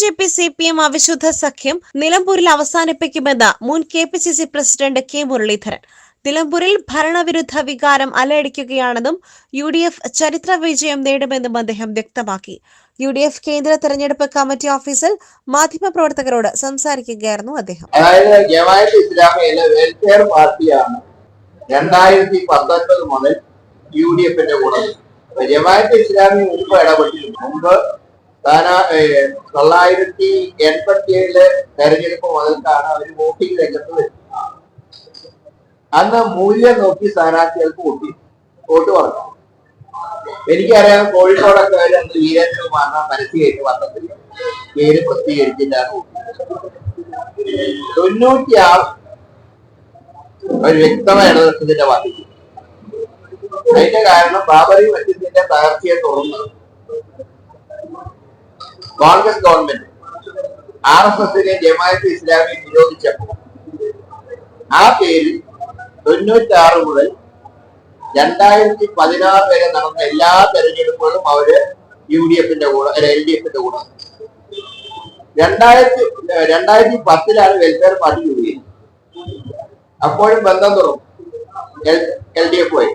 J P C P M അവിശുദ്ധ സഖ്യം നിലമ്പൂരിൽ അവസാനിപ്പിക്കുമെന്ന് മുൻ K P C C president K Muraleedharan. നിലമ്പൂരിൽ ഭരണവിരുദ്ധ വികാരം അലയടിക്കുകയാണെന്നും യു ഡി എഫ് ചരിത്ര വിജയം നേടുമെന്നും അദ്ദേഹം വ്യക്തമാക്കി. യു ഡി എഫ് കേന്ദ്ര തെരഞ്ഞെടുപ്പ് കമ്മിറ്റി ഓഫീസിൽ മാധ്യമപ്രവർത്തകരോട് സംസാരിക്കുകയായിരുന്നു അദ്ദേഹം. അതായത് ഇസ്ലാമിയിലെ വെൽഫെയർ പാർട്ടിയാണ് രണ്ടായിരത്തി പത്തൊൻപത് മുതൽ യു ഡി എഫിന്റെ കൂടെ. ജമാഅത്ത് ഇസ്ലാമി മുമ്പ് ഇടപെട്ടിരുന്നു. മുമ്പ് ഏഹ് തൊള്ളായിരത്തി എൺപത്തി ഏഴിലെ തെരഞ്ഞെടുപ്പ് മുതൽക്കാണ് അവർ വോട്ടിംഗ് രംഗത്ത് അന്ന് മൂല്യം നോക്കി സ്ഥാനാർത്ഥികൾക്ക് വോട്ട് വോട്ട് പറഞ്ഞു എനിക്കറിയാം കോഴിക്കോടൊക്കെ വരെ അന്ന് വീരേന്ദ്രകുമാറിനെ കയറ്റി വന്നത്തില്ല പേര് പ്രസിദ്ധീകരിച്ചിട്ടാണ് തൊണ്ണൂറ്റി ആറ് ഒരു വ്യക്തമായ ഇടതുപക്ഷത്തിന്റെ പാർട്ടി. അതിന്റെ കാരണം ബാബറി മസ്ജിദിന്റെ തകർച്ചയെ തുടർന്ന് കോൺഗ്രസ് ഗവൺമെന്റ് ആർ എസ് എസിനെ ജമാഅത്ത് ഇസ്ലാമി നിരോധിച്ചപ്പോൾ ആ പേരിൽ തൊണ്ണൂറ്റി ആറ് മുതൽ രണ്ടായിരത്തി പതിനാറ് വരെ നടന്ന എല്ലാ തെരഞ്ഞെടുപ്പുകളും അവർ യു ഡി എഫിന്റെ കൂടെ അല്ല എൽ ഡി എഫിന്റെ കൂടെ. രണ്ടായിരത്തി രണ്ടായിരത്തി പത്തിലാണ് വെൽഫെയർ പാർട്ടി രൂപീകരിച്ചത് അപ്പോഴും ബന്ധം തുറന്നു. എൽ ഡി എഫ് വഴി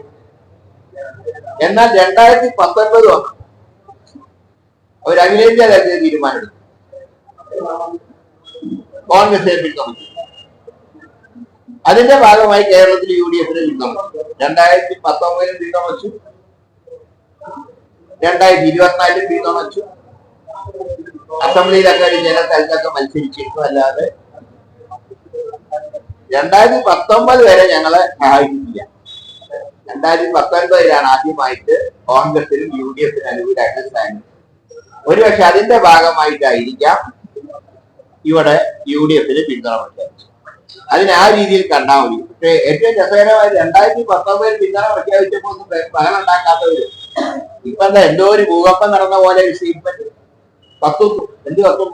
എന്നാൽ രണ്ടായിരത്തി പത്തൊൻപത് വന്നു. അവർ അഖിലേന്ത്യാ തലത്തിൽ തീരുമാനമെടുത്തു കോൺഗ്രസിനെ പിന്തുണച്ചു അതിന്റെ ഭാഗമായി കേരളത്തിൽ യു ഡി എഫിനെ പിന്തുണച്ചു രണ്ടായിരത്തി പത്തൊമ്പതിലും പിന്തുണച്ചു രണ്ടായിരത്തി ഇരുപത്തിനാലിലും പിന്തുണച്ചു അസംബ്ലിയിലൊക്കെ ഒരു ചില സ്ഥലത്തൊക്കെ മത്സരിച്ചിരുന്നു അല്ലാതെ രണ്ടായിരത്തി പത്തൊമ്പത് വരെ ഞങ്ങളെ സഹായിക്കുന്നില്ല രണ്ടായിരത്തി പത്തൊൻപതിലാണ് ആദ്യമായിട്ട് കോൺഗ്രസിനും യു ഡി എഫിനും അനുകൂലമായിട്ട് സ്ഥാനം. ഒരുപക്ഷെ അതിന്റെ ഭാഗമായിട്ടായിരിക്കാം ഇവിടെ യു ഡി എഫിന് പിന്തുണ പ്രഖ്യാപിച്ചു അതിന് ആ രീതിയിൽ കണ്ടാൽ മതി. പക്ഷേ ഏറ്റവും രസകരമായി രണ്ടായിരത്തി പത്തൊമ്പതിൽ പിന്തുണ പ്രഖ്യാപിച്ചപ്പോ ഒന്നും ബഹളം ഉണ്ടാക്കാത്തവര് ഇപ്പൊ എന്താ എന്തോ ഒരു ഭൂകമ്പം നടന്ന പോലെ ഒരു സ്റ്റേറ്റ്മെന്റ് കത്തും എന്ത് കത്തും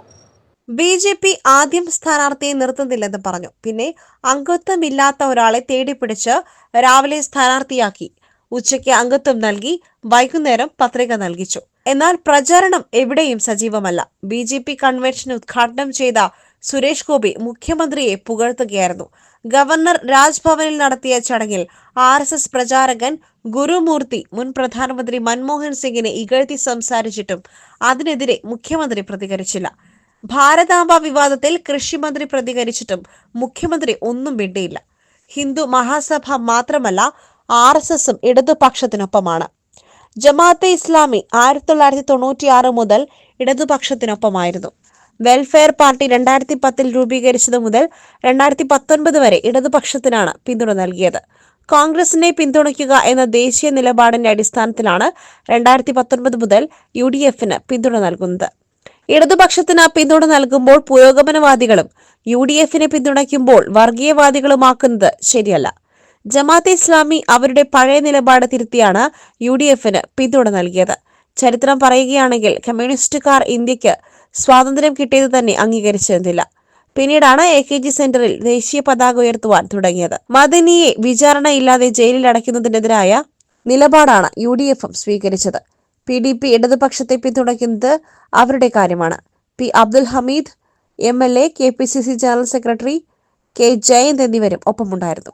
ബി ജെ പി ആദ്യം സ്ഥാനാർത്ഥിയെ നിർത്തുന്നില്ലെന്ന് പറഞ്ഞു. പിന്നെ അംഗത്വമില്ലാത്ത ഒരാളെ തേടിപ്പിടിച്ച് രാവിലെ സ്ഥാനാർത്ഥിയാക്കി. ഉച്ചയ്ക്ക് അംഗത്വം നൽകി വൈകുന്നേരം പത്രിക നൽകിച്ചു. എന്നാൽ പ്രചാരണം എവിടെയും സജീവമല്ല. ബി ജെ പി കൺവെൻഷൻ ഉദ്ഘാടനം ചെയ്ത സുരേഷ് ഗോപി മുഖ്യമന്ത്രിയെ പുകഴ്ത്തുകയായിരുന്നു. ഗവർണർ രാജ്ഭവനിൽ നടത്തിയ ചടങ്ങിൽ ആർ എസ് എസ് പ്രചാരകൻ ഗുരുമൂർത്തി മുൻ പ്രധാനമന്ത്രി മൻമോഹൻ സിംഗിനെ ഇകഴ്ത്തി സംസാരിച്ചിട്ടും അതിനെതിരെ മുഖ്യമന്ത്രി പ്രതികരിച്ചില്ല. ഭാരതാംബ വിവാദത്തിൽ കൃഷിമന്ത്രി പ്രതികരിച്ചിട്ടും മുഖ്യമന്ത്രി ഒന്നും മിണ്ടിയില്ല. ഹിന്ദു മഹാസഭ മാത്രമല്ല ആർ എസ് എസും ഇടതുപക്ഷത്തിനൊപ്പമാണ്. ജമാഅത്തെ ഇസ്ലാമി ആയിരത്തി തൊള്ളായിരത്തി തൊണ്ണൂറ്റിയാറ് മുതൽ ഇടതുപക്ഷത്തിനൊപ്പമായിരുന്നു. വെൽഫെയർ പാർട്ടി രണ്ടായിരത്തി പത്തിൽ രൂപീകരിച്ചത് മുതൽ രണ്ടായിരത്തി പത്തൊൻപത് വരെ ഇടതുപക്ഷത്തിനാണ് പിന്തുണ നൽകിയത്. കോൺഗ്രസിനെ പിന്തുണയ്ക്കുക എന്ന ദേശീയ നിലപാടിന്റെ അടിസ്ഥാനത്തിലാണ് രണ്ടായിരത്തി പത്തൊൻപത് മുതൽ യു ഡി എഫിന് പിന്തുണ നൽകുന്നത്. ഇടതുപക്ഷത്തിന് പിന്തുണ നൽകുമ്പോൾ പുരോഗമനവാദികളും യു ഡി എഫിനെ പിന്തുണയ്ക്കുമ്പോൾ വർഗീയവാദികളുമാക്കുന്നത് ശരിയല്ല. ജമാഅത്തെ ഇസ്ലാമി അവരുടെ പഴയ നിലപാട് തിരുത്തിയാണ് യു ഡി എഫിന് പിന്തുണ നൽകിയത്. ചരിത്രം പറയുകയാണെങ്കിൽ കമ്മ്യൂണിസ്റ്റുകാർ ഇന്ത്യയ്ക്ക് സ്വാതന്ത്ര്യം കിട്ടിയത് തന്നെ അംഗീകരിച്ചിരുന്നില്ല. പിന്നീടാണ് എ കെ ജി സെന്ററിൽ ദേശീയ പതാക ഉയർത്തുവാൻ തുടങ്ങിയത്. മദനിയെ വിചാരണയില്ലാതെ ജയിലിൽ അടയ്ക്കുന്നതിനെതിരായ നിലപാടാണ് യു ഡി എഫും സ്വീകരിച്ചത്. പി ഡി പി ഇടതുപക്ഷത്തെ പിന്തുണയ്ക്കുന്നത് അവരുടെ കാര്യമാണ്. P Abdul Hameed M L A K P C C general secretary K Jayanth എന്നിവരും ഒപ്പമുണ്ടായിരുന്നു.